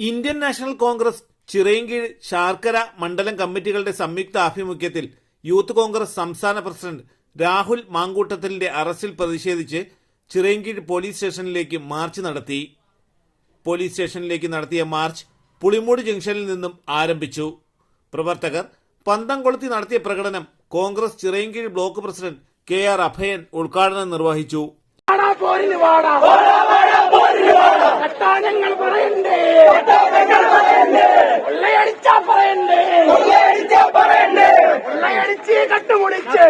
Indian National Congress Chirayinkeezhu Sarkara മണ്ഡലം കമ്മിറ്റികളുടെ സംയുക്ത ആഭിമുഖ്യത്തിൽ യൂത്ത് കോൺഗ്രസ് സംസ്ഥാന പ്രസിഡന്റ് രാഹുൽ മാങ്കൂട്ടത്തിലിന്റെ അറസ്റ്റിൽ പ്രതിഷേധിച്ച് ചിറയൻകീഴ് പോലീസ് സ്റ്റേഷനിലേക്ക് മാർച്ച് നടത്തി. പോലീസ് സ്റ്റേഷനിലേക്ക് നടത്തിയ മാർച്ച് പുളിമൂട് ജംഗ്ഷനിൽ നിന്നും ആരംഭിച്ചു. പ്രവർത്തകർ പന്തം കൊളുത്തി നടത്തിയ പ്രകടനം Congress Chirayinkeezhu block president K R Abhayan ഉദ്ഘാടനം നിർവഹിച്ചു. ഞങ്ങൾ പറയണ്ടേ കൊള്ളയടിച്ചാ പറയണ്ടേ കൊള്ളയടിച്ച് കട്ടുമുടിച്ച്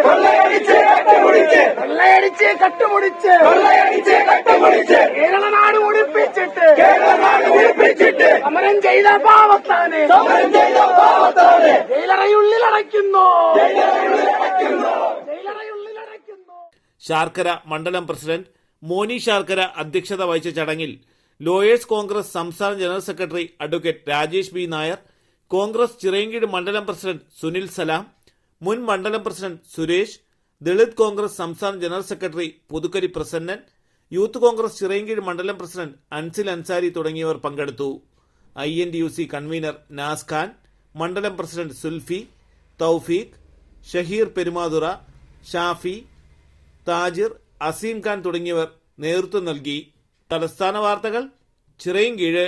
കൊള്ളയടിച്ച് കട്ടുമുടിച്ച് കേരള നാട് ഒളിപ്പിച്ചിട്ട് കേരള നാട് ഒളിപ്പിച്ചിട്ട് സമരം ചെയ്ത പാവത്താനെ സമരം ചെയ്ത പാവത്താനെ ജയിലറയുള്ളിൽ അടയ്ക്കുന്നു. ശാർക്കര മണ്ഡലം പ്രസിഡന്റ് മോനി ശാർക്കര അധ്യക്ഷത വഹിച്ച ചടങ്ങിൽ ലോയേഴ്സ് കോൺഗ്രസ് സംസ്ഥാന general secretary advocate Rajesh B Nair Congress Chirayinkeezhu മണ്ഡലം പ്രസിഡന്റ് സുനിൽ സലാം മുൻ മണ്ഡലം പ്രസിഡന്റ് സുരേഷ് ദളിത് കോൺഗ്രസ് സംസ്ഥാന general secretary Puthukkari Prasannan youth Congress Chirayinkeezhu മണ്ഡലം പ്രസിഡന്റ് അൻസിൽ അൻസാരി തുടങ്ങിയവർ പങ്കെടുത്തു. I N D U C convener Naz Khan മണ്ഡലം പ്രസിഡന്റ് സുൽഫി തൗഫീഖ് ഷഹീർ പെരുമാതുറ ഷാഫി താജിർ അസീം ഖാൻ തുടങ്ങിയവർ നേതൃത്വം നൽകി. തലസ്ഥാന വാർത്തകൾ Chirayinkeezhu.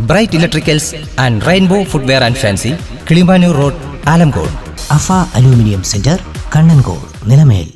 bright electricals and rainbow footwear and fancy Kilimanoor road Alamcode അഫ aluminium centre Kannankode Nilamel